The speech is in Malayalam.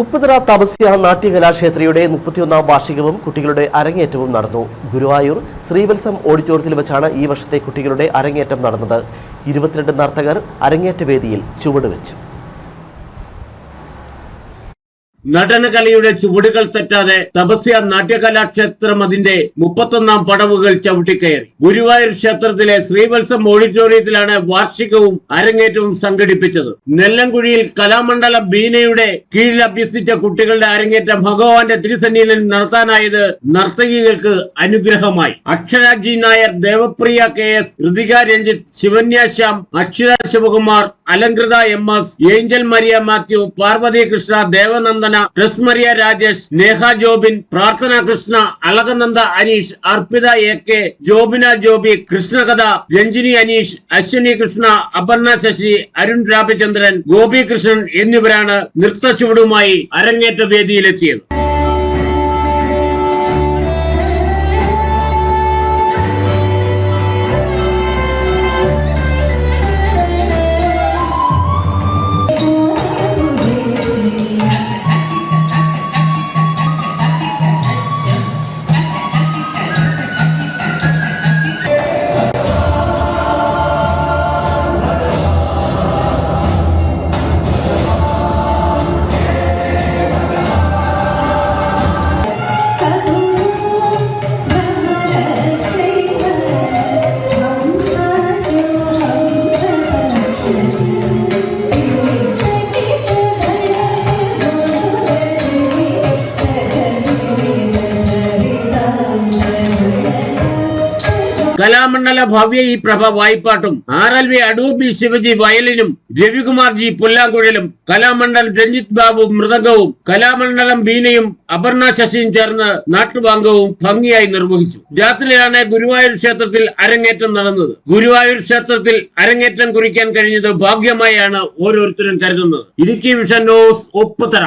ഉപ്പുതറ തപസ്യ നാട്യകലാക്ഷേത്രയുടെ മുപ്പത്തിയൊന്നാം വാർഷികവും കുട്ടികളുടെ അരങ്ങേറ്റവും നടന്നു. ഗുരുവായൂർ ശ്രീവത്സം ഓഡിറ്റോറിയത്തിൽ വെച്ചാണ് ഈ വർഷത്തെ കുട്ടികളുടെ അരങ്ങേറ്റം നടന്നത്. ഇരുപത്തിരണ്ട് നർത്തകർ അരങ്ങേറ്റ വേദിയിൽ ചുവടുവെച്ചു. നടനകലയുടെ ചുവടുകൾ തെറ്റാതെ തപസ്യ നാട്യകലാക്ഷേത്രം അതിന്റെ മുപ്പത്തൊന്നാം പടവുകൾ ചവിട്ടിക്കയറി. ഗുരുവായൂർ ക്ഷേത്രത്തിലെ ശ്രീവത്സം ഓഡിറ്റോറിയത്തിലാണ് വാർഷികവും അരങ്ങേറ്റവും സംഘടിപ്പിച്ചത്. നെല്ലംകുഴിയിൽ കലാമണ്ഡലം ബീനയുടെ കീഴിൽ അഭ്യസിച്ച കുട്ടികളുടെ അരങ്ങേറ്റം ഭഗവാന്റെ തിരുസന്നിധിയിൽ നടത്താനായത് നർത്തകികൾക്ക് അനുഗ്രഹമായി. Aksharaji Nair Devapriya K S Rithika Ranjith Shivanya Shyam Akshara Sivakumar Alankritha M S Angel Maria Mathew Parvathy Krishna Devananda Tess Maria Rajesh Neha Jobin Prarthana Krishna Alakananda Aneesh Arpitha A K Jobina Joby Krishnakatha Ranjini Aneesh Ashwini Krishna Aparna Sasi Arun Ramachandran Gopi Krishnan എന്നിവരാണ് നൃത്തച്ചുവടുമായി അരങ്ങേറ്റ വേദിയിലെത്തിയത്. കലാമണ്ഡല ഭവ്യ ഈ Prabha വായ്പാട്ടും R L V Adoor B Sivaji വയലിനും Ravikumar G പുല്ലാങ്കുഴലും കലാമണ്ഡലം രഞ്ജിത് ബാബു മൃദംഗവും കലാമണ്ഡലം ബീനയും അപർണ ശശിയും ചേർന്ന് നാട്ടുപാങ്കവും ഭംഗിയായി നിർവഹിച്ചു. രാത്രിയാണ് ഗുരുവായൂർ ക്ഷേത്രത്തിൽ അരങ്ങേറ്റം നടന്നത്. ഗുരുവായൂർ ക്ഷേത്രത്തിൽ അരങ്ങേറ്റം കുറിക്കാൻ കഴിഞ്ഞത് ഭാഗ്യമായാണ് ഓരോരുത്തരും കരുതുന്നത്. Idukki vision news Opputhara.